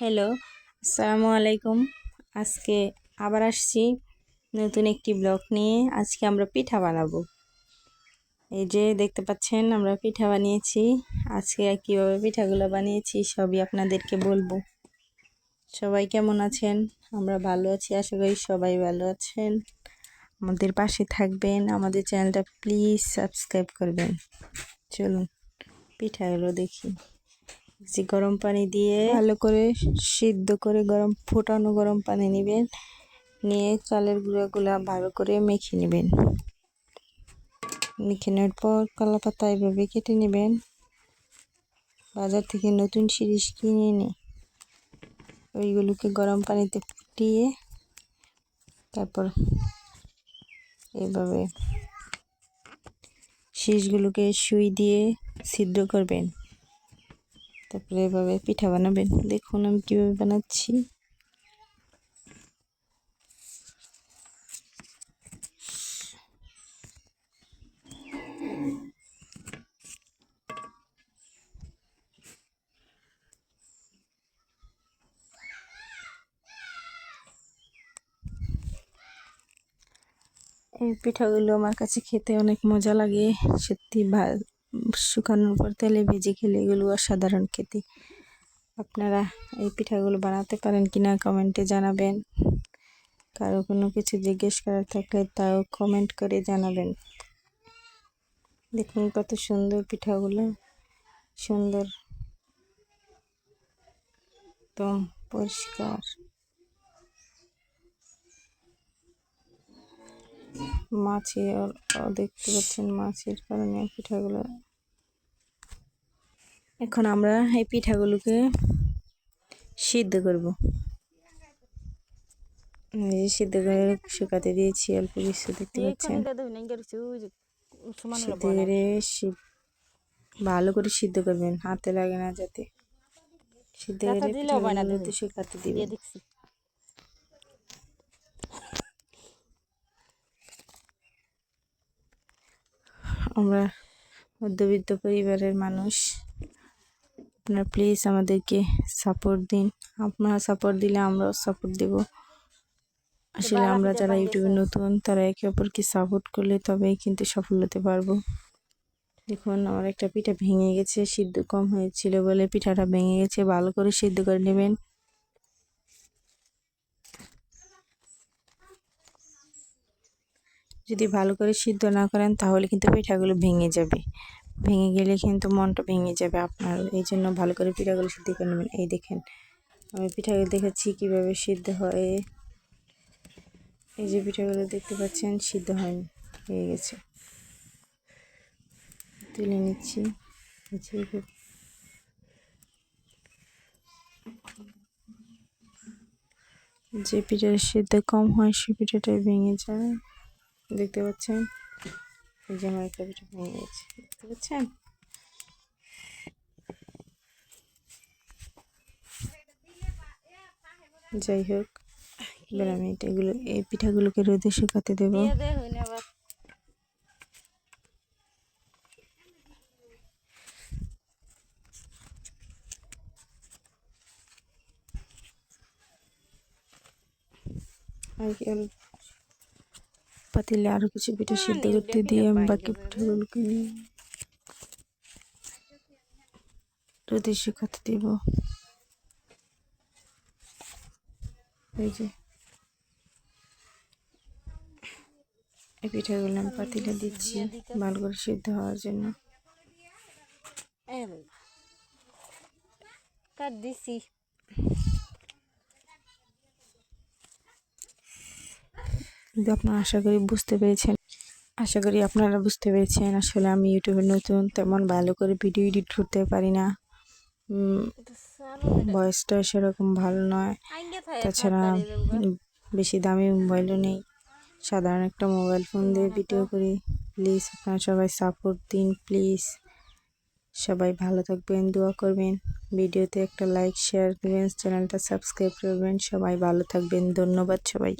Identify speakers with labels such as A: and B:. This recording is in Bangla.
A: হ্যালো, আসসালামু আলাইকুম। আজকে আবার আসছি নতুন একটি ব্লগ নিয়ে। আজকে আমরা পিঠা বানাবো। এই যে দেখতে পাচ্ছেন, আমরা পিঠা বানিয়েছি। আজকে কীভাবে পিঠাগুলো বানিয়েছি সবই আপনাদেরকে বলব। সবাই কেমন আছেন? আমরা ভালো আছি, আশা করি সবাই ভালো আছেন। আমাদের পাশে থাকবেন, আমাদের চ্যানেলটা প্লিজ সাবস্ক্রাইব করবেন। চলুন, পিঠাগুলো দেখি। যে গরম পানি দিয়ে ভালো করে সিদ্ধ করে গরম, ফোটানো গরম পানি নেবেন। নিয়ে চালের গুঁড়োগুলো ভালো করে মেখে নেবেন। মেখে নেওয়ার পর কলা পাতা এভাবে কেটে নেবেন। বাজার থেকে নতুন সিরিজ কিনে এনে ওইগুলোকে গরম পানিতে ফুটিয়ে তারপর এভাবে শীষগুলোকে সুই দিয়ে সিদ্ধ করবেন। তারপরে এভাবে পিঠা বানাবেন। দেখুন আমি কীভাবে বানাচ্ছি। এই পিঠাগুলো আমার কাছে খেতে অনেক মজা লাগে, সত্যি শুকানোর পর তেলে ভেজে খেলে এগুলো অসাধারণ খেতে। আপনারা এই পিঠাগুলো বানাতে পারেন কিনা কমেন্টে জানাবেন। কারও কোনো কিছু জিজ্ঞেস করার থাকলে তাও কমেন্ট করে জানাবেন। দেখুন কত সুন্দর পিঠাগুলো, সুন্দর। একদম পরিষ্কার। মাছের দেখতে পাচ্ছেন মাছের কারণে পিঠাগুলো। এখন আমরা এই পিঠাগুলোকে সিদ্ধ করব। সিদ্ধ করে শুকাতে দিয়েছি অল্প কিছু দেখতে পাচ্ছেন। সিদ্ধ করে ভালো করে সিদ্ধ করবেন হাতে লাগে না যাতে। সিদ্ধ করে শুকাতে দিবে আমরা মধ্যবিত্ত পরিবারের মানুষ। আপনারা প্লিজ আমাদেরকে সাপোর্ট দিন। আপনারা সাপোর্ট দিলে আমরাও সাপোর্ট দেব। আসলে আমরা যারা ইউটিউবে নতুন তারা একে অপরকে সাপোর্ট করলে তবেই কিন্তু সফল হতে পারব। দেখুন আমার একটা পিঠা ভেঙে গেছে সিদ্ধ কম হয়েছিল বলে পিঠাটা ভেঙে গেছে। ভালো করে সিদ্ধ করে নেবেন। যদি ভালো করে সিদ্ধ না করেন, তাহলে কিন্তু পিঠাগুলো ভেঙে যাবে। ভেঙে গেলে কিন্তু মনটা ভেঙে যাবে আপনার। এই জন্য ভালো করে পিঠাগুলো সিদ্ধ করে নেবেন। এই দেখেন, আমি পিঠাগুলো দেখাচ্ছি কীভাবে সিদ্ধ হয়। এই যে পিঠাগুলো দেখতে পাচ্ছেন, সিদ্ধ হয়নি হয়ে গেছে। তুলে নিচ্ছি। যে পিঠার সিদ্ধ কম হয়, সে পিঠাটাই ভেঙে যায়। দেখতে পাচ্ছেন? এই যে আমার একটা পিঠা ভেঙে গেছে দেখতে পাচ্ছেন? যাই হোক এবার আমি এগুলো এই পিঠাগুলোকে রোদে শুকাতে দেবো। আর পাতিলে আরও কিছু পিঠা সিদ্ধ করতে দিয়ে আমি বাকি পিঠাগুলোকে নিয়ে রোদে শুকাতে দেব। এই যে। এই পিঠাগুলো আমি পাতিলে দিচ্ছি ভালো করে সিদ্ধ হওয়ার জন্য। কাট দিছি। কিন্তু আপনারা আশা করি বুঝতে পেরেছেন। আশা করি আপনারা বুঝতে পেরেছেন। আসলে আমি ইউটিউবে নতুন, তেমন ভালো করে ভিডিও এডিট করতে পারি না। বয়সটা সেরকম ভালো নয়। তাছাড়া বেশি দামি মোবাইলও নেই। সাধারণ একটা মোবাইল ফোন দিয়ে ভিডিও করি। প্লিজ আপনারা সবাই সাপোর্ট দিন, প্লিজ। সবাই ভালো থাকবেন, দোয়া করবেন। ভিডিওতে একটা লাইক শেয়ার দেবেন চ্যানেলটা সাবস্ক্রাইব করবেন। সবাই ভালো থাকবেন। ধন্যবাদ সবাই